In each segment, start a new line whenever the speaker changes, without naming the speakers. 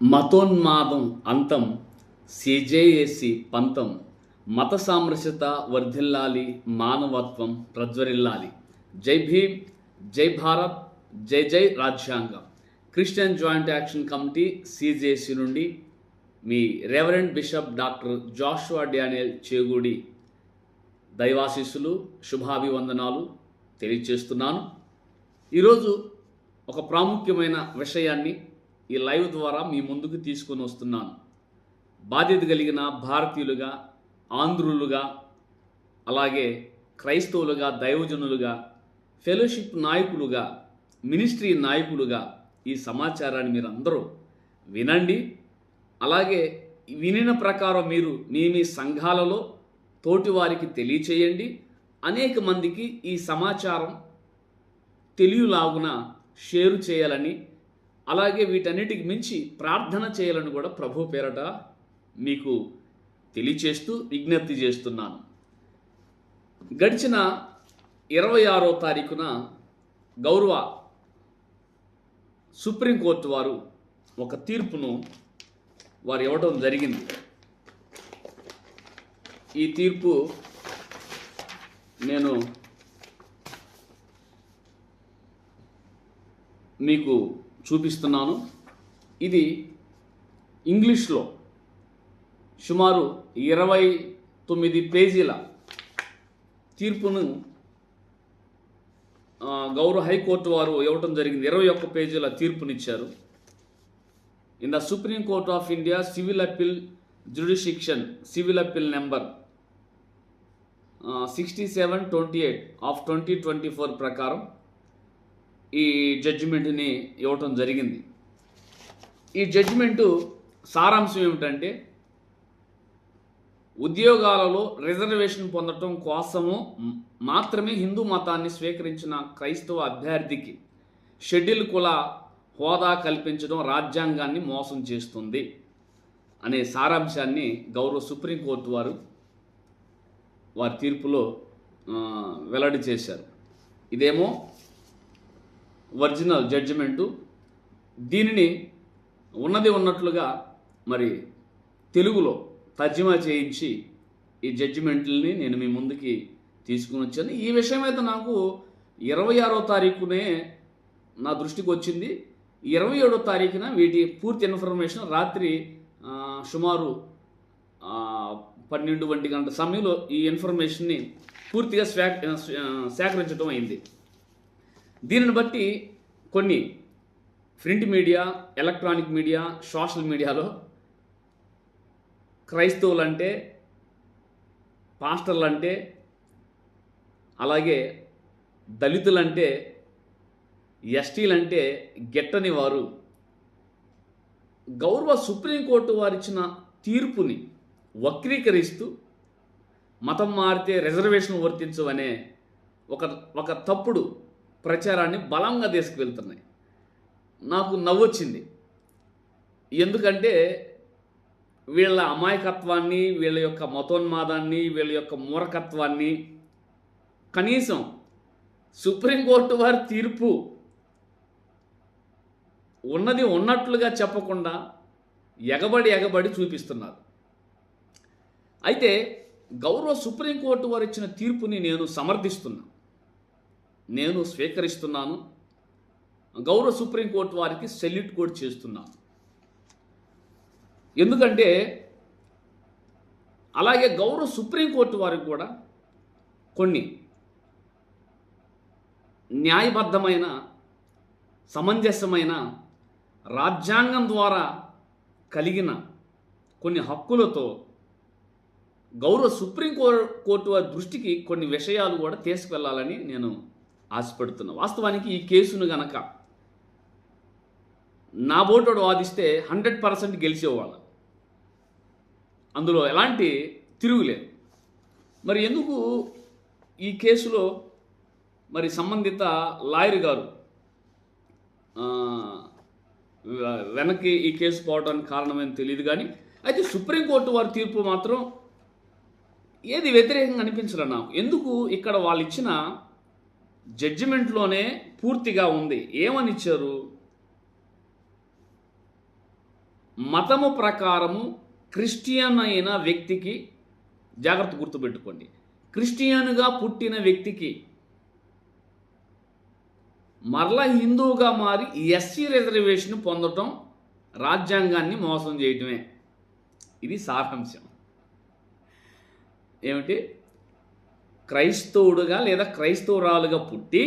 మతోన్మాదం అంతం సిజేఏసి పంతం మత సామరస్యత వర్ధిల్లాలి మానవత్వం ప్రజ్వరిల్లాలి. జై భీమ్ జై భారత్ జై జై రాజ్యాంగం. Christian joint action committee CJC నుండి మీ reverend bishop doctor Joshua Daniel Chegudi దైవాశీస్సులు శుభాభివందనాలు తెలియచేస్తున్నాను ఈరోజు ఒక ప్రాముఖ్యమైన విషయాన్ని ఈ లైవ్ ద్వారా మీ ముందుకు తీసుకొని వస్తున్నాను. బాధ్యత కలిగిన భారతీయులుగా ఆంధ్రులుగా అలాగే క్రైస్తవులుగా దైవజనులుగా ఫెలోషిప్ నాయకులుగా మినిస్ట్రీ నాయకులుగా ఈ సమాచారాన్ని మీరు అందరూ వినండి. అలాగే వినిన ప్రకారం మీరు మీ మీ సంఘాలలో తోటి వారికి తెలియచేయండి. అనేక మందికి ఈ సమాచారం తెలియలాగున షేరు చేయాలని అలాగే వీటన్నిటికి మించి ప్రార్థన చేయాలని కూడా ప్రభు పేరట మీకు తెలియచేస్తూ విజ్ఞప్తి చేస్తున్నాను. గడిచిన ఇరవై ఆరో తారీఖున గౌరవ సుప్రీంకోర్టు వారు ఒక తీర్పును వారు ఇవ్వడం జరిగింది. ఈ తీర్పు నేను మీకు చూపిస్తున్నాను. ఇది ఇంగ్లీష్లో సుమారు ఇరవై తొమ్మిది పేజీల తీర్పును గౌరవ హైకోర్టు వారు ఇవ్వటం జరిగింది. ఇరవై ఒక్క పేజీల తీర్పునిచ్చారు. In the Supreme Court of India civil appeal jurisdiction civil appeal number sixty seven twenty eight of twenty twenty four ప్రకారం ఈ జడ్జిమెంట్ని ఇవ్వటం జరిగింది. ఈ జడ్జిమెంటు సారాంశం ఏమిటంటే ఉద్యోగాలలో రిజర్వేషన్ పొందటం కోసము మాత్రమే హిందూ మతాన్ని స్వీకరించిన క్రైస్తవ అభ్యర్థికి షెడ్యూల్ కుల హోదా కల్పించడం రాజ్యాంగాన్ని మోసం చేస్తుంది అనే సారాంశాన్ని గౌరవ సుప్రీంకోర్టు వారు వారి తీర్పులో వెల్లడి చేశారు. ఇదేమో ఒరిజినల్ జడ్జిమెంటు. దీనిని ఉన్నది ఉన్నట్లుగా మరి తెలుగులో తర్జుమా చేయించి ఈ జడ్జిమెంట్లని నేను మీ ముందుకి తీసుకుని వచ్చాను. ఈ విషయం అయితే నాకు ఇరవై ఆరో తారీఖునే నా దృష్టికి వచ్చింది. ఇరవై ఏడో తారీఖున వీటి పూర్తి ఇన్ఫర్మేషన్ రాత్రి సుమారు పన్నెండు వంటి గంట సమయంలో ఈ ఇన్ఫర్మేషన్ని పూర్తిగా స్వా సేకరించడం అయింది. దీనిని బట్టి కొన్ని print media electronic media social మీడియాలో క్రైస్తవులంటే పాస్టర్లంటే అలాగే దళితులంటే ఎస్టీలంటే గెట్టని వారు గౌరవ సుప్రీంకోర్టు వారిచ్చిన తీర్పుని వక్రీకరిస్తూ మతం మారితే రిజర్వేషన్ వర్తించవనే ఒక ఒక తప్పుడు ప్రచారాన్ని బలంగా తీసుకువెళ్తున్నాయి. నాకు నవ్వొచ్చింది. ఎందుకంటే వీళ్ళ అమాయకత్వాన్ని వీళ్ళ యొక్క మతోన్మాదాన్ని వీళ్ళ యొక్క మూరకత్వాన్ని కనీసం సుప్రీంకోర్టు వారి తీర్పు ఉన్నది ఉన్నట్లుగా చెప్పకుండా ఎగబడి ఎగబడి చూపిస్తున్నారు. అయితే గౌరవ సుప్రీంకోర్టు వారు ఇచ్చిన తీర్పుని నేను సమర్థిస్తున్నా. నేను స్వీకరిస్తున్నాను. గౌరవ సుప్రీంకోర్టు వారికి సెల్యూట్ కూడా చేస్తున్నాను. ఎందుకంటే అలాగే గౌరవ సుప్రీంకోర్టు వారికి కూడా కొన్ని న్యాయబద్ధమైన సమంజసమైన రాజ్యాంగం ద్వారా కలిగిన కొన్ని హక్కులతో గౌరవ సుప్రీం కోర్టు వారి దృష్టికి కొన్ని విషయాలు కూడా తీసుకువెళ్ళాలని నేను ఆశపడుతున్నా వాస్తవానికి ఈ కేసును గనక నా బోటోడు వాదిస్తే హండ్రెడ్ పర్సెంట్ గెలిచేవాళ్ళం అందులో ఎలాంటి తిరుగులేదు మరి ఎందుకు ఈ కేసులో మరి సంబంధిత లాయర్ గారు వెనక్కి ఈ కేసు పోవడానికి కారణమేం తెలియదు కానీ అయితే సుప్రీంకోర్టు వారి తీర్పు మాత్రం ఏది వ్యతిరేకంగా అనిపించలే నాకు. ఎందుకు ఇక్కడ వాళ్ళు ఇచ్చిన జడ్జిమెంట్లోనే పూర్తిగా ఉంది. ఏమని ఇచ్చారు మతము ప్రకారము క్రిస్టియన్ అయిన వ్యక్తికి జాగ్రత్త గుర్తుపెట్టుకోండి. క్రిస్టియన్గా పుట్టిన వ్యక్తికి మరలా హిందువుగా మారి ఎస్సీ రిజర్వేషన్ పొందటం రాజ్యాంగాన్ని మోసం చేయటమే. ఇది సారాంశం. ఏమిటి? క్రైస్తవుడుగా లేదా క్రైస్తవురాలుగా పుట్టి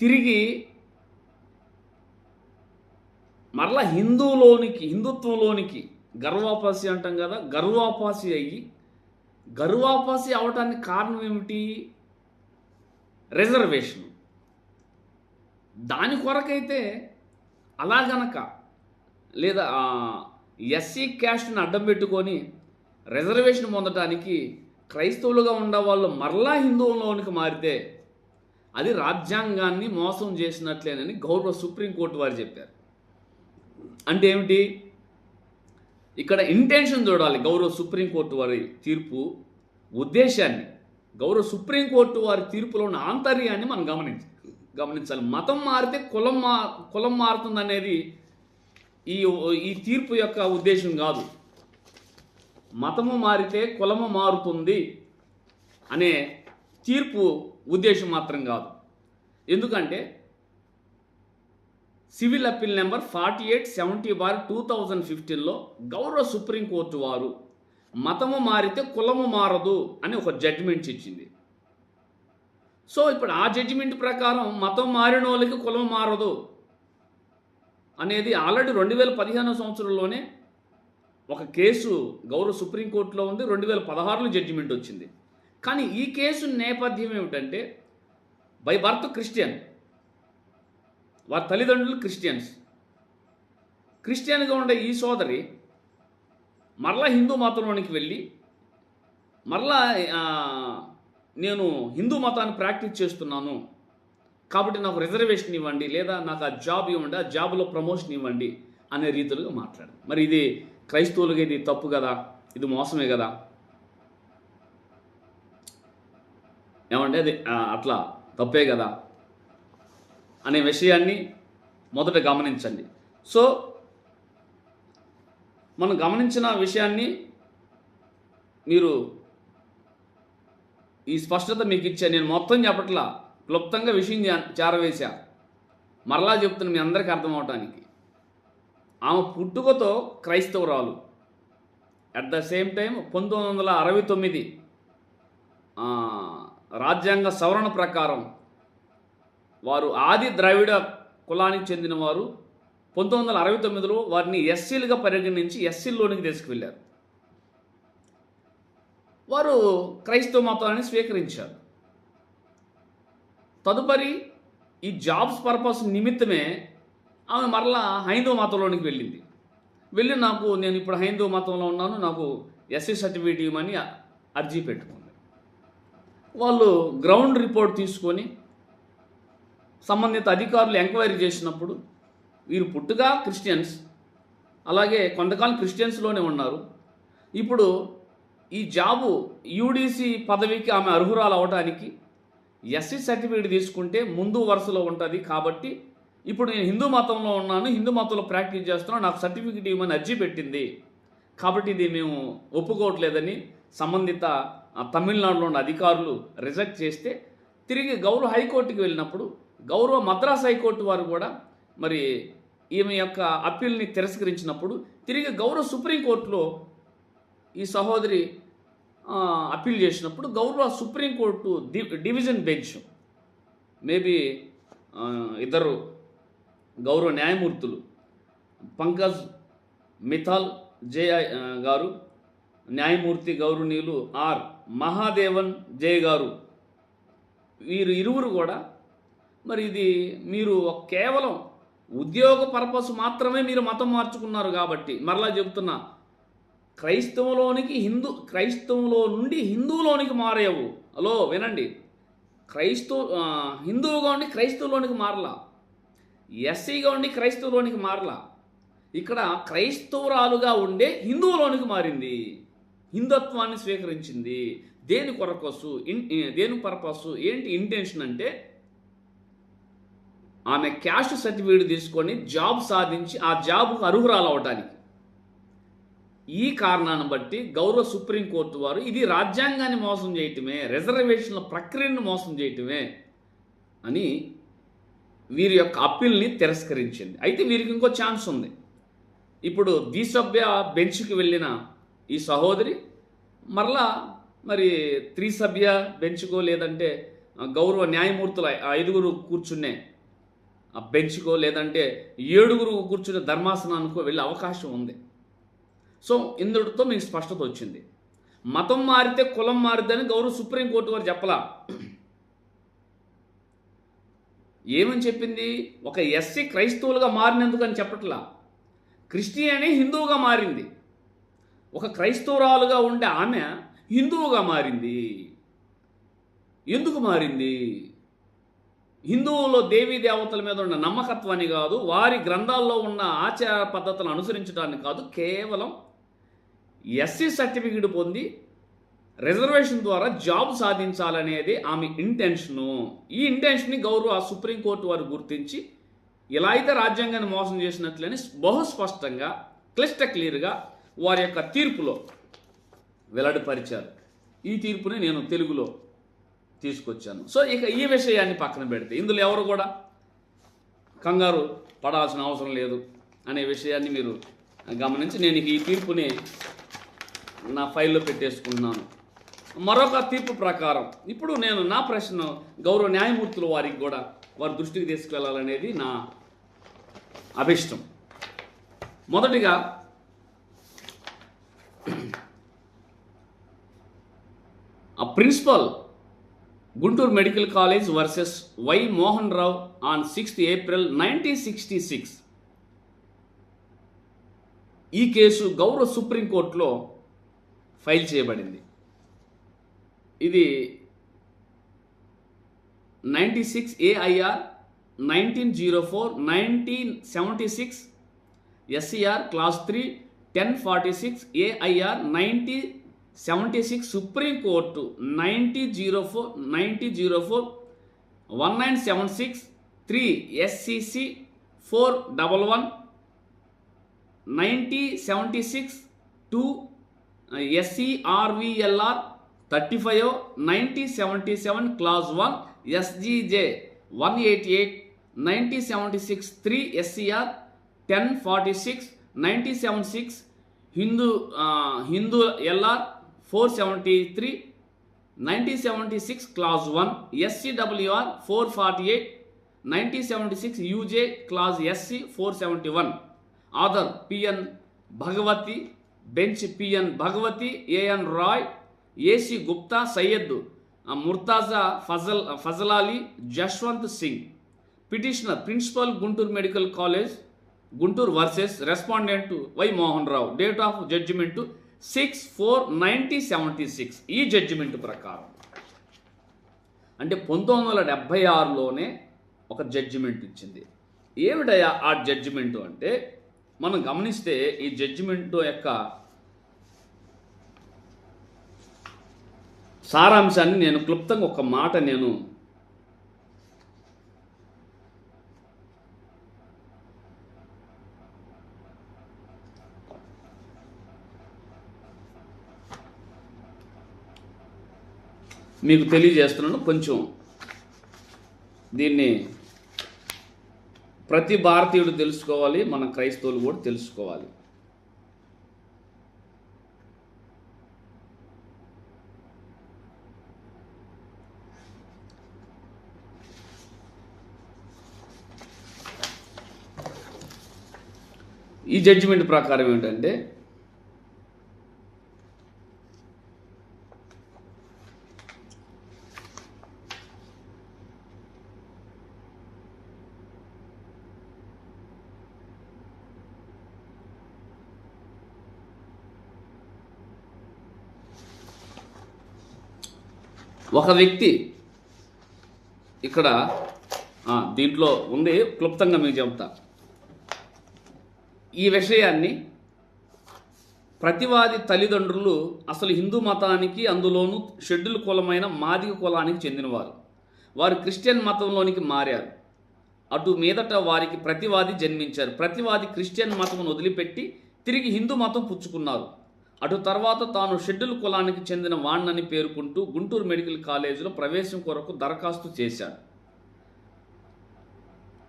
తిరిగి మరలా హిందువులోనికి హిందుత్వంలోనికి గర్వాపాసి అంటాం కదా గర్వాపాసి అయ్యి గర్వాపాసి అవటానికి కారణం ఏమిటి? రిజర్వేషన్. దాని కొరకైతే అలా గనక లేదా ఎస్సీ క్యాస్ట్ని అడ్డం పెట్టుకొని రిజర్వేషన్ పొందడానికి క్రైస్తవులుగా ఉండేవాళ్ళు మరలా హిందువులోనికి మారితే అది రాజ్యాంగాన్ని మోసం చేసినట్లేనని గౌరవ సుప్రీంకోర్టు వారు చెప్పారు. అంటే ఏమిటి? ఇక్కడ ఇంటెన్షన్ చూడాలి గౌరవ సుప్రీంకోర్టు వారి తీర్పు ఉద్దేశాన్ని. గౌరవ సుప్రీంకోర్టు వారి తీర్పులో ఉన్న ఆంతర్యాన్ని మనం గమనించాలి గమనించాలి. మతం మారితే కులం మా కులం మారుతుంది అనేది ఈ ఈ తీర్పు యొక్క ఉద్దేశం కాదు. మతము మారితే కులము మారుతుంది అనే తీర్పు ఉద్దేశం మాత్రం కాదు. ఎందుకంటే civil appeal number forty eight seventy bar two thousand ఫిఫ్టీన్లో గౌరవ సుప్రీంకోర్టు వారు మతము మారితే కులము మారదు అని ఒక జడ్జిమెంట్ ఇచ్చింది. సో ఇప్పుడు ఆ జడ్జిమెంట్ ప్రకారం మతం మారిన వాళ్ళకి కులం మారదు అనేది ఆల్రెడీ రెండు వేల పదిహేనో సంవత్సరంలోనే ఒక కేసు గౌరవ సుప్రీంకోర్టులో ఉంది రెండు వేల పదహారులో జడ్జిమెంట్ వచ్చింది. కానీ ఈ కేసు నేపథ్యం ఏమిటంటే బై బర్త్ క్రిస్టియన్ వారి తల్లిదండ్రులు క్రిస్టియన్స్. క్రిస్టియన్గా ఉండే ఈ సోదరి మరలా హిందూ మతంలోనికి వెళ్ళి మరలా నేను హిందూ మతాన్ని ప్రాక్టీస్ చేస్తున్నాను కాబట్టి నాకు రిజర్వేషన్ ఇవ్వండి లేదా నాకు ఆ జాబ్ ఇవ్వండి ఆ జాబ్లో ప్రమోషన్ ఇవ్వండి అనే రీతిలో మాట్లాడారు మరి ఇది క్రైస్తవులకి ఇది తప్పు కదా? ఇది మోసమే కదా? ఏమంటే అది అట్లా తప్పే కదా? అనే విషయాన్ని మొదట గమనించండి. సో మనం గమనించిన విషయాన్ని మీరు ఈ స్పష్టత మీకు ఇచ్చా నేను మొత్తం చెప్పట్లా క్లుప్తంగా విషయం చేరవేశా. మరలా చెప్తున్నా మీ అందరికీ అర్థం అవటానికి. ఆమె పుట్టుకతో క్రైస్తవురాలు. అట్ ద సేమ్ టైం పంతొమ్మిది వందల అరవై తొమ్మిది రాజ్యాంగ సవరణ ప్రకారం వారు ఆది ద్రావిడ కులానికి చెందినవారు. పంతొమ్మిది వందల అరవై తొమ్మిదిలో వారిని ఎస్సీలుగా పరిగణించి ఎస్సీల్లోనికి తీసుకువెళ్ళారు. వారు క్రైస్తవ మతాన్ని స్వీకరించారు. తదుపరి ఈ జాబ్స్ పర్పస్ నిమిత్తమే ఆమె మరలా హైందవ మతంలోనికి వెళ్ళింది. వెళ్ళి నాకు నేను ఇప్పుడు హైందవ మతంలో ఉన్నాను నాకు ఎస్సీ సర్టిఫికేట్ ఇవ్వమని అర్జీ పెట్టుకుంది. వాళ్ళు గ్రౌండ్ రిపోర్ట్ తీసుకొని సంబంధిత అధికారులు ఎంక్వైరీ చేసినప్పుడు వీరు పుట్టుగా క్రిస్టియన్స్ అలాగే కొంతకాలం క్రిస్టియన్స్లోనే ఉన్నారు. ఇప్పుడు ఈ జాబు యూడీసీ పదవికి ఆమె అర్హురాలు అవడానికి ఎస్సీ సర్టిఫికేట్ తీసుకుంటే ముందు వరుసలో ఉంటుంది కాబట్టి ఇప్పుడు నేను హిందూ మతంలో ఉన్నాను హిందూ మతంలో ప్రాక్టీస్ చేస్తున్నాను నాకు సర్టిఫికేట్ ఇవ్వమని అర్జీ పెట్టింది. కాబట్టి ఇది మేము ఒప్పుకోవట్లేదని సంబంధిత తమిళనాడులో ఉన్న అధికారులు రిజెక్ట్ చేస్తే తిరిగి గౌరవ హైకోర్టుకి వెళ్ళినప్పుడు గౌరవ మద్రాస్ హైకోర్టు వారు కూడా మరి ఈమె యొక్క అప్పీల్ని తిరస్కరించినప్పుడు తిరిగి గౌరవ సుప్రీంకోర్టులో ఈ సహోదరి అప్పీల్ చేసినప్పుడు గౌరవ సుప్రీంకోర్టు డివిజన్ బెంచ్ మేబీ ఇద్దరు గౌరవ న్యాయమూర్తులు పంకజ్ మిథాల్ జయ గారు న్యాయమూర్తి గౌరవనీయులు ఆర్ మహాదేవన్ జయ గారు. వీరు ఇరువురు కూడా మరి ఇది మీరు కేవలం ఉద్యోగ పర్పస్ మాత్రమే మీరు మతం మార్చుకున్నారు కాబట్టి మరలా చెబుతున్నా క్రైస్తవంలోనికి హిందూ క్రైస్తవంలో నుండి హిందువులోనికి మారేవు. హలో వినండి. క్రైస్తవ హిందువుగా ఉండి క్రైస్తవులోనికి మారలా. ఎస్సీగా ఉండి క్రైస్తవులోనికి మారలా. ఇక్కడ క్రైస్తవురాలుగా ఉండే హిందువులోనికి మారింది. హిందుత్వాన్ని స్వీకరించింది. దేని కొరకొసు? దేని పర్పస్ ఏంటి ఇంటెన్షన్ అంటే ఆమె క్యాస్ట్ సర్టిఫికేట్ తీసుకొని జాబ్ సాధించి ఆ జాబ్కు అర్హురాలు అవడానికి ఈ కారణాన్ని బట్టి గౌరవ సుప్రీంకోర్టు వారు ఇది రాజ్యాంగాన్ని మోసం చేయటమే రిజర్వేషన్ల ప్రక్రియను మోసం చేయటమే అని వీరి యొక్క అప్పీల్ని తిరస్కరించింది. అయితే వీరికి ఇంకో ఛాన్స్ ఉంది. ఇప్పుడు ద్విసభ్య బెంచ్కి వెళ్ళిన ఈ సహోదరి మరలా మరి త్రిసభ్య బెంచ్కో లేదంటే గౌరవ న్యాయమూర్తుల ఐదుగురు కూర్చునే ఆ బెంచ్కో లేదంటే ఏడుగురు కూర్చునే ధర్మాసనానికో వెళ్ళే అవకాశం ఉంది. సో ఇందుటితో మీకు స్పష్టత వచ్చింది. మతం మారితే కులం మారిద్దని గౌరవ సుప్రీంకోర్టు వారు చెప్పలా. ఏమని చెప్పింది? ఒక ఎస్సీ క్రైస్తవులుగా మారినందుకు అని చెప్పట్లా. క్రిస్టియనే హిందువుగా మారింది. ఒక క్రైస్తవురాలుగా ఉండే ఆమె హిందువుగా మారింది. ఎందుకు మారింది? హిందువులో దేవీ దేవతల మీద ఉన్న నమ్మకత్వాన్ని కాదు వారి గ్రంథాల్లో ఉన్న ఆచార పద్ధతులను అనుసరించడాన్ని కాదు కేవలం ఎస్సీ సర్టిఫికేట్ పొంది రిజర్వేషన్ ద్వారా జాబ్ సాధించాలనేది ఆమె ఇంటెన్షను. ఈ ఇంటెన్షన్ని గౌరవ సుప్రీంకోర్టు వారు గుర్తించి ఇలా అయితే రాజ్యాంగాన్ని మోసం చేసినట్లని బహుస్పష్టంగా క్లిష్ట క్లియర్గా వారి యొక్క తీర్పులో వెల్లడిపరిచారు. ఈ తీర్పుని నేను తెలుగులో తీసుకొచ్చాను. సో ఇక ఈ విషయాన్ని పక్కన పెడితే ఇందులో ఎవరు కూడా కంగారు పడాల్సిన అవసరం లేదు అనే విషయాన్ని మీరు గమనించి నేను ఈ తీర్పుని నా ఫైల్లో పెట్టేసుకుంటున్నాను. మరొక తీర్పు ప్రకారం ఇప్పుడు నేను నా ప్రశ్న గౌరవ న్యాయమూర్తుల వారికి కూడా వారి దృష్టికి తీసుకెళ్ళాలనేది నా అభిష్టం. మొదటిగా ఆ principal Guntur medical college versus Y Mohan Rao on sixth April nineteen sixty six. ఈ కేసు గౌరవ సుప్రీంకోర్టులో ఫైల్ చేయబడింది. ఇది ninety six AIR nineteen zero four nineteen seventy six SER class three ten forty six AIR ninety seventy six Supreme Court ninety zero four ninety zero four one nine seven six three SCC four double one ninety seventy six two SCRVLR thirty five ninety seventy seven class one SGJ one eighty eight ninety seventy six three SCR ten forty six ninety seven six Hindu Hindu LR four seventy three ninety seventy six class one SCWR four forty eight ninety seventy six UJ class SC four seventy one author PN Bhagwati bench PN Bhagwati AN Ray AC Gupta Syed Murtaza Fazal Fazal Ali Jaswant Singh. Petitioner principal Guntur medical college Guntur versus respondent Y Mohan Rao date of judgment six four ninety seventy six. ఈ judgment ప్రకారం. అంటే పంతొమ్మిది వందల డెబ్భై ఆరులోనే ఒక judgement ఇచ్చింది. ఏమిటయా ఆ judgement అంటే మనం గమనిస్తే ఈ జడ్జిమెంట్ యొక్క సారాంశాన్ని నేను క్లుప్తంగా ఒక మాట నేను మీకు తెలియజేస్తున్నాను. కొంచెం దీన్ని ప్రతి భారతీయుడు తెలుసుకోవాలి మన క్రైస్తవులు కూడా తెలుసుకోవాలి. ఈ జడ్జిమెంట్ ప్రకారం ఏంటంటే ఒక వ్యక్తి ఇక్కడ దీంట్లో ఉంది క్లుప్తంగా మీకు చెప్తా. ఈ విషయాన్ని ప్రతివాది తల్లిదండ్రులు అసలు హిందూ మతానికి అందులోనూ షెడ్యూల్ కులమైన మాదిగ కులానికి చెందినవారు. వారు క్రిస్టియన్ మతంలోనికి మారారు. అటు మీదట వారికి ప్రతివాది జన్మించారు. ప్రతివాది క్రిస్టియన్ మతమును వదిలిపెట్టి తిరిగి హిందూ మతం పుచ్చుకున్నారు. అటు తర్వాత తాను షెడ్యూల్ కులానికి చెందిన వాణ్ణని పేర్కొంటూ గుంటూరు మెడికల్ కాలేజీలో ప్రవేశం కొరకు దరఖాస్తు చేశాడు.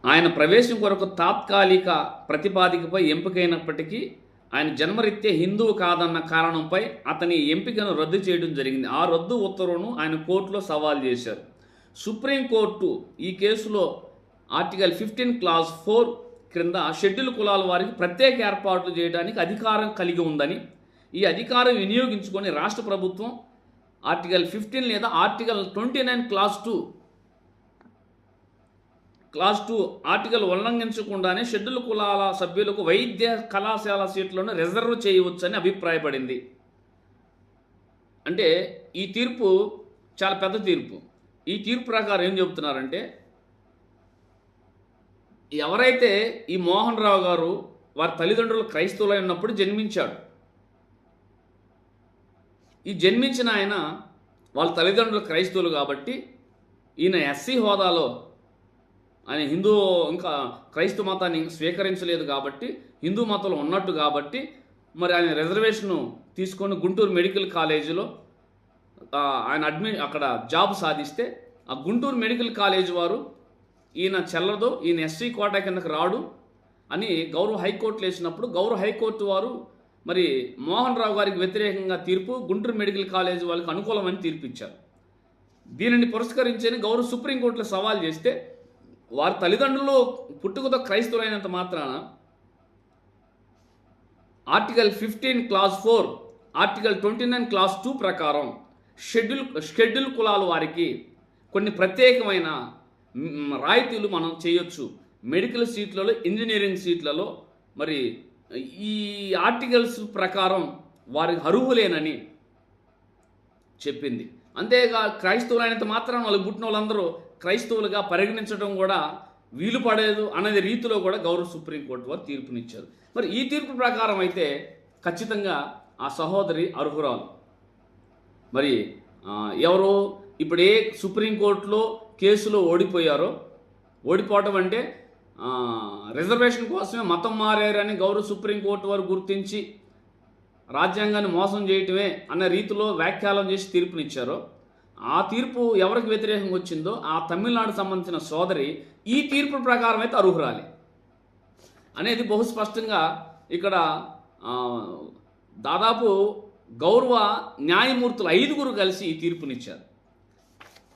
ఆయన ప్రవేశం కొరకు తాత్కాలిక ప్రతిపాదికపై ఎంపికైనప్పటికీ ఆయన జన్మరీత్యా హిందువు కాదన్న కారణంపై అతని ఎంపికను రద్దు చేయడం జరిగింది. ఆ రద్దు ఉత్తర్వును ఆయన కోర్టులో సవాల్ చేశారు. సుప్రీంకోర్టు ఈ కేసులో ఆర్టికల్ ఫిఫ్టీన్ క్లాస్ ఫోర్ క్రింద షెడ్యూల్ కులాల వారికి ప్రత్యేక ఏర్పాట్లు చేయడానికి అధికారం కలిగి ఉందని ఈ అధికారం వినియోగించుకొని రాష్ట్ర ప్రభుత్వం ఆర్టికల్ ఫిఫ్టీన్ లేదా article twenty nine class two class two article ఉల్లంఘించకుండానే schedule కులాల సభ్యులకు వైద్య కళాశాల సీట్లను రిజర్వ్ చేయవచ్చని అభిప్రాయపడింది. అంటే ఈ తీర్పు చాలా పెద్ద తీర్పు. ఈ తీర్పు ప్రకారం ఏం చెబుతున్నారంటే ఎవరైతే ఈ మోహన్ రావు గారు వారి తల్లిదండ్రులు క్రైస్తవులై ఉన్నప్పుడు జన్మించాడు ఈ జన్మించిన ఆయన వాళ్ళ తల్లిదండ్రులు క్రైస్తవులు కాబట్టి ఈయన ఎస్సీ హోదాలో ఆయన హిందూ ఇంకా క్రైస్తవ మతాన్ని స్వీకరించలేదు కాబట్టి హిందూ మతంలో ఉన్నట్టు కాబట్టి మరి ఆయన రిజర్వేషన్ తీసుకొని గుంటూరు మెడికల్ కాలేజీలో ఆయన అడ్మి అక్కడ జాబ్ సాధిస్తే ఆ గుంటూరు మెడికల్ కాలేజ్ వారు ఈయన చెల్లదు ఈయన ఎస్సీ కోటా కిందకి రాడు అని గౌరవ హైకోర్టులు వేసినప్పుడు గౌరవ హైకోర్టు వారు మరి మోహన్ రావు గారికి వ్యతిరేకంగా తీర్పు గుంటూరు మెడికల్ కాలేజ్ వాళ్ళకి అనుకూలమని తీర్పు ఇచ్చారు దీనిని పురస్కరించని గౌరవ సుప్రీంకోర్టులో సవాల్ చేస్తే వారి తల్లిదండ్రులు పుట్టుకతో క్రైస్తవులైనంత మాత్రాన article fifteen class four article twenty nine class two ప్రకారం షెడ్యూల్ షెడ్యూల్ కులాల వారికి కొన్ని ప్రత్యేకమైన రాయితీలు మనం చేయొచ్చు. మెడికల్ సీట్లలో ఇంజనీరింగ్ సీట్లలో మరి ఈ ఆర్టికల్స్ ప్రకారం వారికి అర్హులేనని చెప్పింది. అంతేగా క్రైస్తవులైనంత మాత్రం వాళ్ళు పుట్టిన వాళ్ళందరూ క్రైస్తవులుగా పరిగణించడం కూడా వీలు పడేదు అనేది రీతిలో కూడా గౌరవ సుప్రీంకోర్టు వారు తీర్పునిచ్చారు. మరి ఈ తీర్పు ప్రకారం అయితే ఖచ్చితంగా ఆ సహోదరి అర్హురాలు. మరి ఎవరు ఇప్పుడు ఏ సుప్రీంకోర్టులో కేసులో ఓడిపోయారో ఓడిపోవటం అంటే రిజర్వేషన్ కోసమే మతం మారారని గౌరవ సుప్రీంకోర్టు వారు గుర్తించి రాజ్యాంగాన్ని మోసం చేయటమే అన్న రీతిలో వ్యాఖ్యానం చేసి తీర్పునిచ్చారో ఆ తీర్పు ఎవరికి వ్యతిరేకంగా వచ్చిందో ఆ తమిళనాడు సంబంధించిన సోదరి ఈ తీర్పు ప్రకారం అయితే అర్హురాలి. అనేది బహు స్పష్టంగా ఇక్కడ దాదాపు గౌరవ న్యాయమూర్తులు ఐదుగురు కలిసి ఈ తీర్పునిచ్చారు.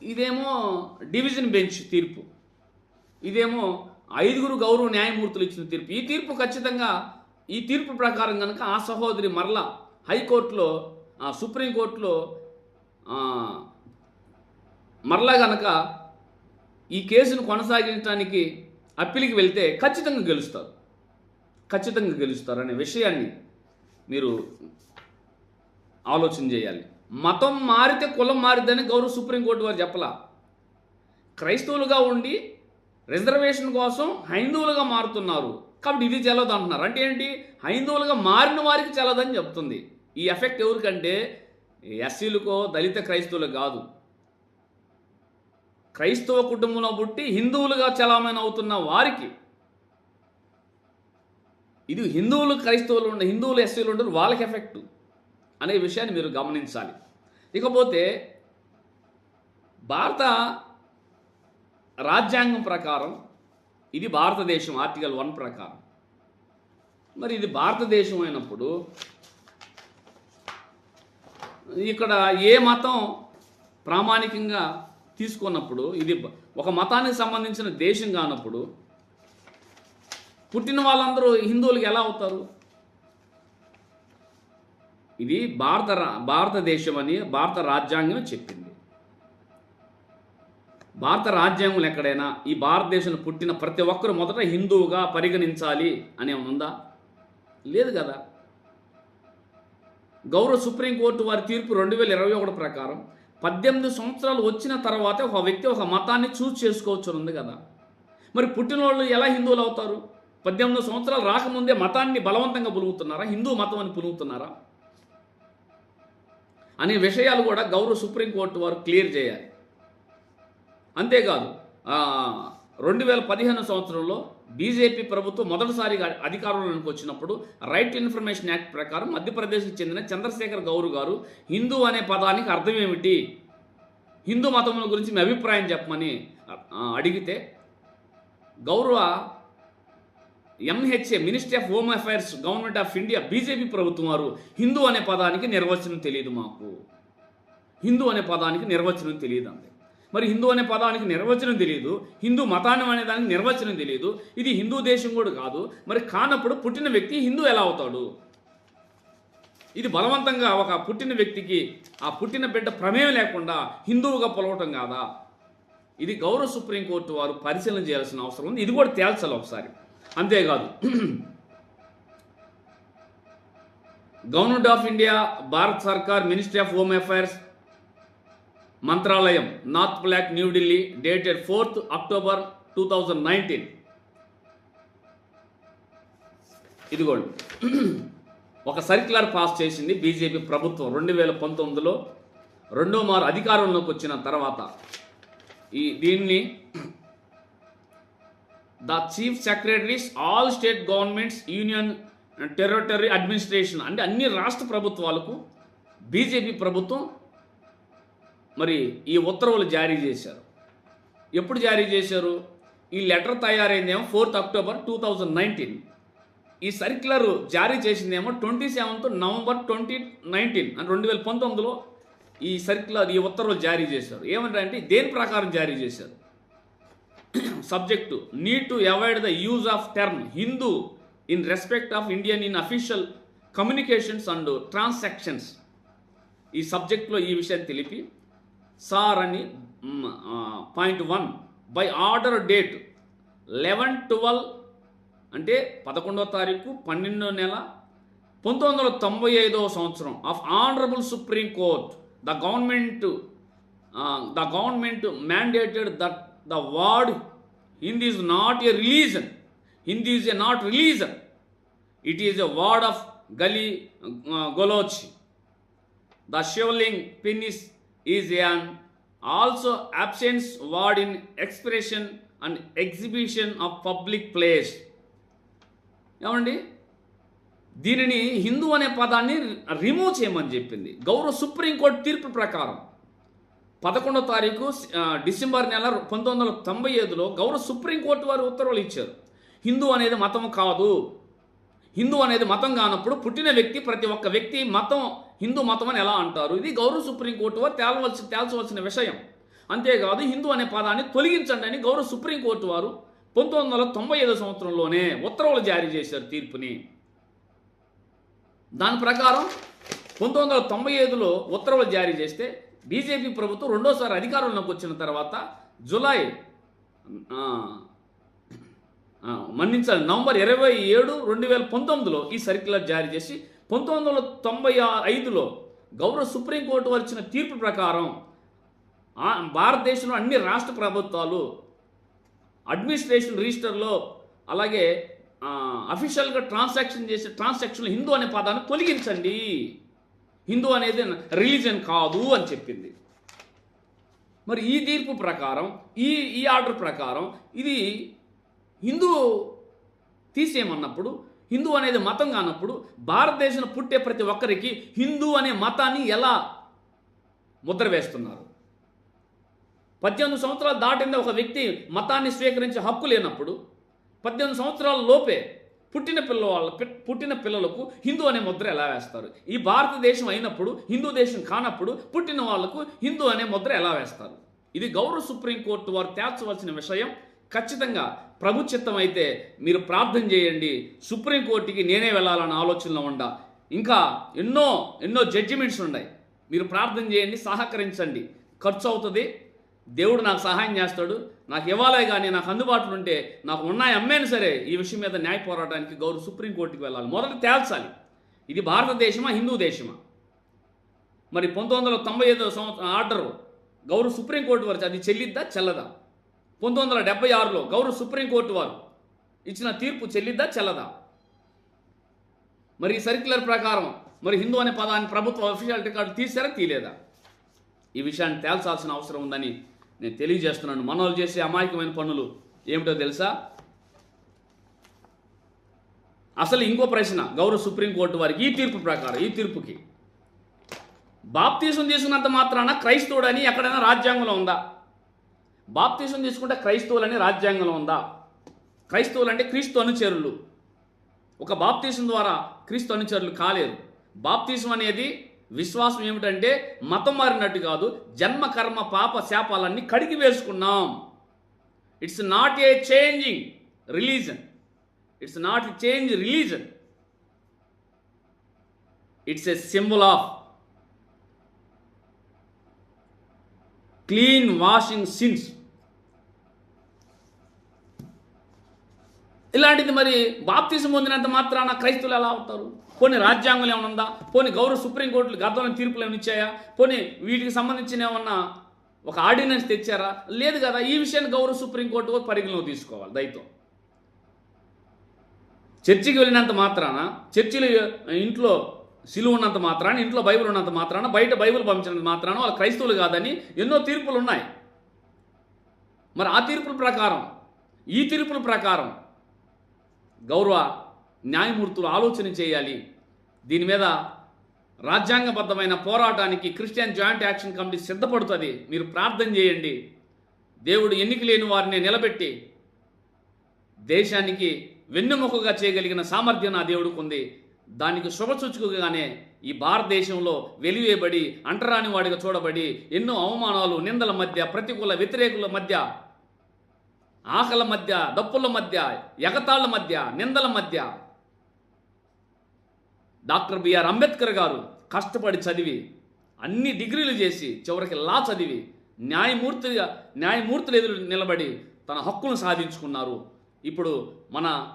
ఇదేమో డివిజన్ బెంచ్ తీర్పు. ఇదేమో ఐదుగురు గౌరవ న్యాయమూర్తులు ఇచ్చిన తీర్పు. ఈ తీర్పు ఖచ్చితంగా ఈ తీర్పు ప్రకారం కనుక ఆ సహోదరి మరలా హైకోర్టులో ఆ, సుప్రీంకోర్టులో మరలా గనక ఈ కేసును కొనసాగించడానికి అప్పీల్కి వెళ్తే ఖచ్చితంగా గెలుస్తారు. ఖచ్చితంగా గెలుస్తారు అనే విషయాన్ని మీరు ఆలోచన చేయాలి. మతం మారితే కులం మారిద్దని గౌరవ సుప్రీంకోర్టు వారు చెప్పలా. క్రైస్తవులుగా ఉండి రిజర్వేషన్ కోసం హైందువులుగా మారుతున్నారు. కాబట్టి ఇది చెల్లదు అంటున్నారు. అంటే ఏంటి? హైందువులుగా మారిన వారికి చెల్లదని చెప్తుంది. ఈ ఎఫెక్ట్ ఎవరికంటే ఎస్సీలకో దళిత క్రైస్తవులకు కాదు. క్రైస్తవ కుటుంబంలో పుట్టి హిందువులుగా చలామణి అవుతున్న వారికి ఇది హిందువులు క్రైస్తవులు ఉండే హిందువులు ఎస్సీలు ఉండరు వాళ్ళకి ఎఫెక్ట్ అనే విషయాన్ని మీరు గమనించాలి. ఇకపోతే భారత రాజ్యాంగం ప్రకారం ఇది భారతదేశం ఆర్టికల్ వన్ ప్రకారం. మరి ఇది భారతదేశం అయినప్పుడు ఇక్కడ ఏ మతం ప్రామాణికంగా తీసుకున్నప్పుడు ఇది ఒక మతానికి సంబంధించిన దేశం కానప్పుడు పుట్టిన వాళ్ళందరూ హిందువులకి ఎలా అవుతారు? ఇది భారత రా- భారతదేశం అని భారత రాజ్యాంగం చెప్పింది. భారత రాజ్యాంగంలో ఎక్కడైనా ఈ భారతదేశంలో పుట్టిన ప్రతి ఒక్కరు మొదట హిందువుగా పరిగణించాలి అనే ఉందా? లేదు కదా. గౌరవ సుప్రీంకోర్టు వారి తీర్పు రెండు వేల ఇరవై ఒకటి ప్రకారం పద్దెనిమిది సంవత్సరాలు వచ్చిన తర్వాతే ఒక వ్యక్తి ఒక మతాన్ని చూస్ చేసుకోవచ్చు ఉంది కదా. మరి పుట్టిన వాళ్ళు ఎలా హిందువులు అవుతారు? పద్దెనిమిది సంవత్సరాలు రాకముందే మతాన్ని బలవంతంగా పులుగుతున్నారా? హిందూ మతం అని పులుగుతున్నారా? అనే విషయాలు కూడా గౌరవ సుప్రీంకోర్టు వారు క్లియర్ చేయాలి. అంతేకాదు రెండు వేల పదిహేను సంవత్సరంలో బీజేపీ ప్రభుత్వం మొదటిసారిగా అధికారంలోకి వచ్చినప్పుడు రైట్ ఇన్ఫర్మేషన్ యాక్ట్ ప్రకారం మధ్యప్రదేశ్కి చెందిన చంద్రశేఖర్ గౌరు గారు హిందూ అనే పదానికి అర్థం ఏమిటి? హిందూ మతముల గురించి మీ అభిప్రాయం చెప్పమని అడిగితే గౌరవ MHA ministry of home affairs government of India BJP ప్రభుత్వం వారు హిందూ అనే పదానికి నిర్వచనం తెలియదు మాకు. హిందూ అనే పదానికి నిర్వచనం తెలియదు అంది మరి హిందూ అనే పదానికి నిర్వచనం తెలియదు. హిందూ మతాన్ని అనే దానికి నిర్వచనం తెలియదు. ఇది హిందూ దేశం కూడా కాదు. మరి కానప్పుడు పుట్టిన వ్యక్తి హిందూ ఎలా అవుతాడు? ఇది బలవంతంగా ఒక పుట్టిన వ్యక్తికి ఆ పుట్టిన బిడ్డ ప్రమేయం లేకుండా హిందువుగా పొలవటం కాదా? ఇది గౌరవ సుప్రీంకోర్టు వారు పరిశీలన చేయాల్సిన అవసరం ఉంది. ఇది కూడా తేల్చాలి ఒకసారి. అంతేకాదు గవర్నమెంట్ ఆఫ్ ఇండియా భారత్ సర్కార్ ministry of home affairs Mantralayam north block New Delhi dated fourth October two thousand nineteen. ఇదిగోండి. ఒక సర్క్యులర్ పాస్ చేసింది బీజేపీ ప్రభుత్వం రెండు వేల పంతొమ్మిదిలో. రెండో మారు అధికారంలోకి వచ్చిన తర్వాత ఈ దీన్ని the chief secretaries all state governments union territory administration అంటే అన్ని రాష్ట్ర ప్రభుత్వాలకు బీజేపీ ప్రభుత్వం మరి ఈ ఉత్తర్వులు జారీ చేశారు. ఎప్పుడు జారీ చేశారు? ఈ letter తయారైందేమో fourth October two thousand nineteen. ఈ సర్క్యులర్ జారీ చేసిందేమో twenty seventh November twenty nineteen అంటే రెండు వేల పంతొమ్మిదిలో ఈ సర్క్యులర్ ఈ ఉత్తర్వులు జారీ చేశారు. ఏమంటారంటే దేని ప్రకారం జారీ చేశారు? Subject need to avoid the use of term Hindu in respect of Indian in official communications and transactions ఈ సబ్జెక్ట్లో ఈ విషయాన్ని తెలిపి సార్ అని point one by order date eleven twelve అంటే పదకొండవ తారీఖు పన్నెండో నెల పంతొమ్మిది వందల తొంభై ఐదవ సంవత్సరం of honourable supreme court the government the government mandated that the word Hindi is not a religion Hindi is a not religion it is a word of Gali గొలోచి the Shivling penis is an also absence word in expression and exhibition of public place ఏమండి? దీనిని హిందూ అనే పదాన్ని remove చేయమని చెప్పింది. గౌరవ supreme court తీర్పు ప్రకారం పదకొండో తారీఖు డిసెంబర్ నెల పంతొమ్మిది వందల తొంభై ఐదులో గౌరవ సుప్రీంకోర్టు వారు ఉత్తర్వులు ఇచ్చారు. హిందూ అనేది మతం కాదు. హిందూ అనేది మతం కానప్పుడు పుట్టిన వ్యక్తి ప్రతి ఒక్క వ్యక్తి మతం హిందూ మతం అని ఎలా అంటారు? ఇది గౌరవ సుప్రీంకోర్టు వారు తేలవలసి తేల్చవలసిన విషయం. అంతేకాదు హిందూ అనే పదాన్ని తొలగించండి అని గౌరవ సుప్రీంకోర్టు వారు పంతొమ్మిది వందల తొంభై ఐదో సంవత్సరంలోనే ఉత్తర్వులు జారీ చేశారు తీర్పుని. దాని ప్రకారం పంతొమ్మిది వందల తొంభై ఐదులో ఉత్తర్వులు జారీ చేస్తే బీజేపీ ప్రభుత్వం రెండోసారి అధికారంలోకి వచ్చిన తర్వాత జులై మన్నించాలి. నవంబర్ ఇరవై ఏడు రెండు వేల పంతొమ్మిదిలో ఈ సర్క్యులర్ జారీ చేసి పంతొమ్మిది వందల తొంభై ఐదులో గౌరవ సుప్రీంకోర్టు వచ్చిన తీర్పు ప్రకారం భారతదేశంలో అన్ని రాష్ట్ర ప్రభుత్వాలు అడ్మినిస్ట్రేషన్ రిజిస్టర్లో అలాగే అఫీషియల్గా ట్రాన్సాక్షన్ చేసే ట్రాన్సాక్షన్లో హిందూ అనే పదాన్ని తొలగించండి. హిందూ అనేది రిలీజన్ కాదు అని చెప్పింది. మరి ఈ తీర్పు ప్రకారం ఈ ఈ ఆర్డర్ ప్రకారం ఇది హిందూ తీసేయమన్నప్పుడు హిందూ అనేది మతం కానప్పుడు భారతదేశంలో పుట్టే ప్రతి ఒక్కరికి హిందూ అనే మతాన్ని ఎలా ముద్ర వేస్తున్నారు? పద్దెనిమిది సంవత్సరాలు దాటింది ఒక వ్యక్తి మతాన్ని స్వీకరించే హక్కు లేనప్పుడు పద్దెనిమిది సంవత్సరాల లోపే పుట్టిన పిల్లవాళ్ళ పుట్టిన పిల్లలకు హిందూ అనే ముద్ర ఎలా వేస్తారు? ఈ భారతదేశం అయినప్పుడు హిందూ దేశం కానప్పుడు పుట్టిన వాళ్ళకు హిందూ అనే ముద్ర ఎలా వేస్తారు? ఇది గౌరవ సుప్రీంకోర్టు వారు తేల్చవలసిన విషయం. ఖచ్చితంగా ప్రభు చిత్తం అయితే మీరు ప్రార్థన చేయండి. సుప్రీంకోర్టుకి నేనే వెళ్ళాలన్న ఆలోచనలో ఉండ. ఇంకా ఎన్నో ఎన్నో జడ్జిమెంట్స్ ఉన్నాయి. మీరు ప్రార్థన చేయండి సహకరించండి. ఖర్చు అవుతుంది. దేవుడు నాకు సహాయం చేస్తాడు. నాకు ఇవ్వాలే కానీ నాకు అందుబాటులో ఉంటే నాకు ఉన్నాయి అమ్మేను సరే ఈ విషయం మీద న్యాయ పోరాటానికి గౌరవ సుప్రీంకోర్టుకి వెళ్ళాలి. మొదట తేల్చాలి. ఇది భారతదేశమా హిందూ దేశమా? మరి పంతొమ్మిది వందల తొంభై ఐదో సంవత్సరం ఆర్డర్ గౌరవ సుప్రీంకోర్టు వరకు అది చెల్లిద్దా చెల్లదా? పంతొమ్మిది వందల డెబ్బై ఆరులో గౌరవ సుప్రీంకోర్టు వారు ఇచ్చిన తీర్పు చెల్లిద్దా చెల్లదా? మరి ఈ సర్క్యులర్ ప్రకారం మరి హిందూ అనే పదాన్ని ప్రభుత్వ అఫీషియాలిటీ కార్డు తీసారా తీయలేదా? ఈ విషయాన్ని తేల్చాల్సిన అవసరం ఉందని నేను తెలియజేస్తున్నాను. మనోలు చేసే అమాయకమైన పనులు ఏమిటో తెలుసా? అసలు ఇంకో ప్రశ్న గౌరవ సుప్రీంకోర్టు వారికి ఈ తీర్పు ప్రకారం ఈ తీర్పుకి. బాప్తీసం తీసుకున్నంత మాత్రాన క్రైస్తవుడని ఎక్కడైనా రాజ్యాంగంలో ఉందా? బాప్తీసం తీసుకుంటే క్రైస్తవులని రాజ్యాంగంలో ఉందా? క్రైస్తవులు అంటే క్రీస్తు అనుచరులు. ఒక బాప్తీసం ద్వారా క్రీస్తు అనుచరులు కాలేరు. బాప్తీసం అనేది విశ్వాసం ఏమిటంటే మతం మారినట్టు కాదు జన్మ కర్మ పాప శాపాలన్నీ కడిగి వేసుకున్నాం. It's not a changing religion it's not change religion it's a symbol of clean washing sins ఇలాంటిది మరి బాప్తిజం పొందినంత మాత్రాన క్రైస్తువులు ఎలా అవుతారు? పోనీ రాజ్యాంగం ఏమైనా ఉందా? పోనీ గౌరవ సుప్రీంకోర్టులు గతంలో తీర్పులు ఏమైనా ఇచ్చాయా? పోనీ వీటికి సంబంధించిన ఏమన్నా ఒక ఆర్డినెన్స్ తెచ్చారా? లేదు కదా ఈ విషయాన్ని గౌరవ సుప్రీంకోర్టు పరిగణలో తీసుకోవాలి దయతో. చర్చికి వెళ్ళినంత మాత్రాన చర్చిలు ఇంట్లో సిలువ ఉన్నంత మాత్రాన ఇంట్లో బైబిల్ ఉన్నంత మాత్రాన బయట బైబిల్ పంపించినంత మాత్రాన వాళ్ళు క్రైస్తవులు కాదని ఎన్నో తీర్పులు ఉన్నాయి. మరి ఆ తీర్పుల ప్రకారం ఈ తీర్పుల ప్రకారం గౌరవ న్యాయమూర్తులు ఆలోచన చేయాలి. దీని మీద రాజ్యాంగబద్ధమైన పోరాటానికి క్రిస్టియన్ జాయింట్ యాక్షన్ కమిటీ సిద్ధపడుతుంది. మీరు ప్రార్థన చేయండి. దేవుడు ఎన్నిక లేని వారిని నిలబెట్టి దేశానికి వెన్నెముకగా చేయగలిగిన సామర్థ్యం నా దేవుడికి ఉంది. దానికి శుభసూచకగానే ఈ భారతదేశంలో వెలివేయబడి అంటరాని వాడిగా చూడబడి ఎన్నో అవమానాలు నిందల మధ్య ప్రతికూల వ్యతిరేకుల మధ్య ఆకల మధ్య దప్పుల మధ్య ఎగతాళ్ళ మధ్య నిందల మధ్య. డాక్టర్ బిఆర్ అంబేద్కర్ గారు కష్టపడి చదివి అన్ని డిగ్రీలు చేసి చివరికి లా చదివి న్యాయమూర్తిగా న్యాయమూర్తులు ఎదురు నిలబడి తన హక్కును సాధించుకున్నారు. ఇప్పుడు మన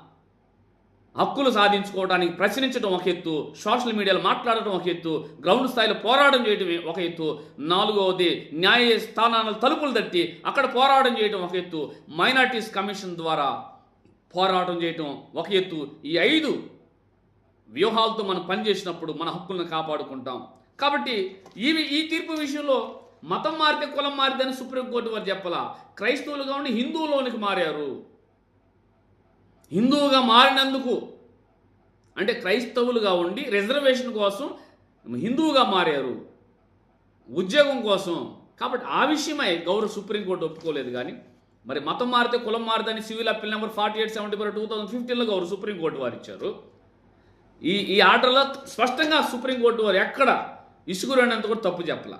హక్కులు సాధించుకోవడానికి ప్రశ్నించడం ఒక ఎత్తు సోషల్ మీడియాలో మాట్లాడటం ఒక ఎత్తు గ్రౌండ్ స్థాయిలో పోరాటం చేయడం ఒక ఎత్తు నాలుగవది న్యాయ స్థానాల తలుపులు తట్టి అక్కడ పోరాటం చేయడం ఒక ఎత్తు మైనార్టీస్ కమిషన్ ద్వారా పోరాటం చేయటం ఒక ఎత్తు. ఈ ఐదు వ్యూహాలతో మనం పనిచేసినప్పుడు మన హక్కులను కాపాడుకుంటాం. కాబట్టి ఇవి ఈ తీర్పు విషయంలో మతం మారితే కులం మారితే సుప్రీంకోర్టు వారు చెప్పలా? క్రైస్తవులుగా ఉండి హిందువులోనికి మారారు. హిందువుగా మారినందుకు అంటే క్రైస్తవులుగా ఉండి రిజర్వేషన్ కోసం హిందువుగా మారారు. ఉద్యోగం కోసం. కాబట్టి ఆ విషయమై గౌరవ సుప్రీంకోర్టు ఒప్పుకోలేదు కానీ మరి మతం మారితే కులం మారదని civil appeal number forty eight seventy four two thousand ఫిఫ్టీన్లో గౌరవ సుప్రీంకోర్టు వారు ఇచ్చారు. ఈ ఈ ఆర్డర్లో స్పష్టంగా సుప్రీంకోర్టు వారు ఎక్కడ ఇసుగురైనంత కూడా తప్పు చెప్పలా.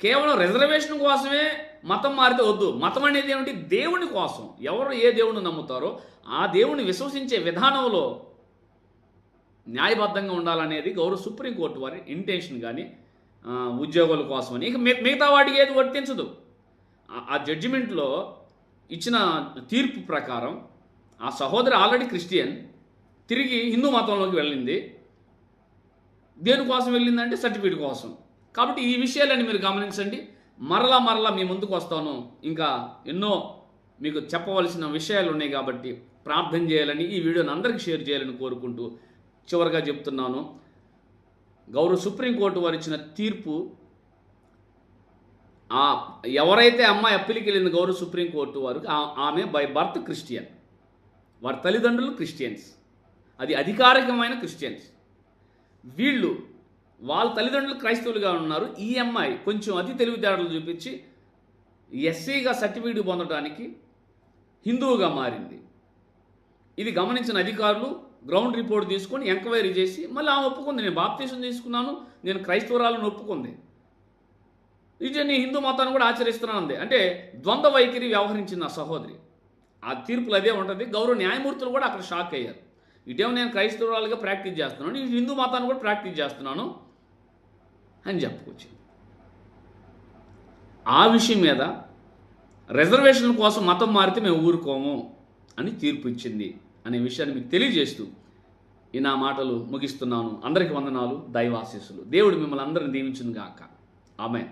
కేవలం రిజర్వేషన్ కోసమే మతం మారితే వద్దు. మతం అనేది ఏమిటి? దేవుని కోసం. ఎవరు ఏ దేవుని నమ్ముతారో ఆ దేవుని విశ్వసించే విధానంలో న్యాయబద్ధంగా ఉండాలనేది గౌరవ సుప్రీంకోర్టు వారి ఇంటెన్షన్ కానీ ఉద్యోగుల కోసమని. ఇక మిగతా వాటికి ఏది వర్తించదు. ఆ జడ్జిమెంట్లో ఇచ్చిన తీర్పు ప్రకారం ఆ సహోదరి ఆల్రెడీ క్రిస్టియన్ తిరిగి హిందూ మతంలోకి వెళ్ళింది. దేనికోసం వెళ్ళిందంటే సర్టిఫికేట్ కోసం. కాబట్టి ఈ విషయాలన్నీ మీరు గమనించండి. మరలా మరలా మీ ముందుకు వస్తాను. ఇంకా ఎన్నో మీకు చెప్పవలసిన విషయాలు ఉన్నాయి కాబట్టి ప్రార్థన చేయాలని ఈ వీడియోని అందరికీ షేర్ చేయాలని కోరుకుంటూ చివరిగా చెప్తున్నాను. గౌరవ సుప్రీంకోర్టు వారు ఇచ్చిన తీర్పు ఆ ఎవరైతే అమ్మాయి అప్పీల్కి వెళ్ళింది గౌరవ సుప్రీంకోర్టు వారికి ఆ- ఆమె బై బర్త్ క్రిస్టియన్. వారి తల్లిదండ్రులు క్రిస్టియన్స్. అది అధికారికమైన క్రిస్టియన్స్. వీళ్ళు వాళ్ళ తల్లిదండ్రులు క్రైస్తవులుగా ఉన్నారు. ఈ అమ్మాయి కొంచెం అతి తెలివితేటలు చూపించి ఎస్సీగా సర్టిఫికేట్ పొందడానికి హిందువుగా మారింది. ఇది గమనించిన అధికారులు గ్రౌండ్ రిపోర్ట్ తీసుకొని ఎంక్వైరీ చేసి మళ్ళీ ఆమె ఒప్పుకుంది. నేను బాప్తీసం తీసుకున్నాను నేను క్రైస్తవురాలను ఒప్పుకుంది. ఇది నేను హిందూ మతాన్ని కూడా ఆచరిస్తున్నాను అంది అంటే ద్వంద్వ వైఖరి వ్యవహరించింది ఆ సహోదరి. ఆ తీర్పులు అదే ఉంటుంది. గౌరవ న్యాయమూర్తులు కూడా అక్కడ షాక్ అయ్యారు. ఇటేమో నేను క్రైస్తవురాలుగా ప్రాక్టీస్ చేస్తున్నాను హిందూ మతాన్ని కూడా ప్రాక్టీస్ చేస్తున్నాను. అని చెప్పుకొచ్చింది ఆ విషయం మీద రిజర్వేషన్ కోసం మతం మారితే మేము ఊరుకోము అని తీర్పు ఇచ్చింది అనే విషయాన్ని మీకు తెలియజేస్తూ ఈ నా మాటలు ముగిస్తున్నాను. అందరికీ వందనాలు. దైవాశీస్సులు. దేవుడు మిమ్మల్ని అందరిని దీవించింది గాక ఆమె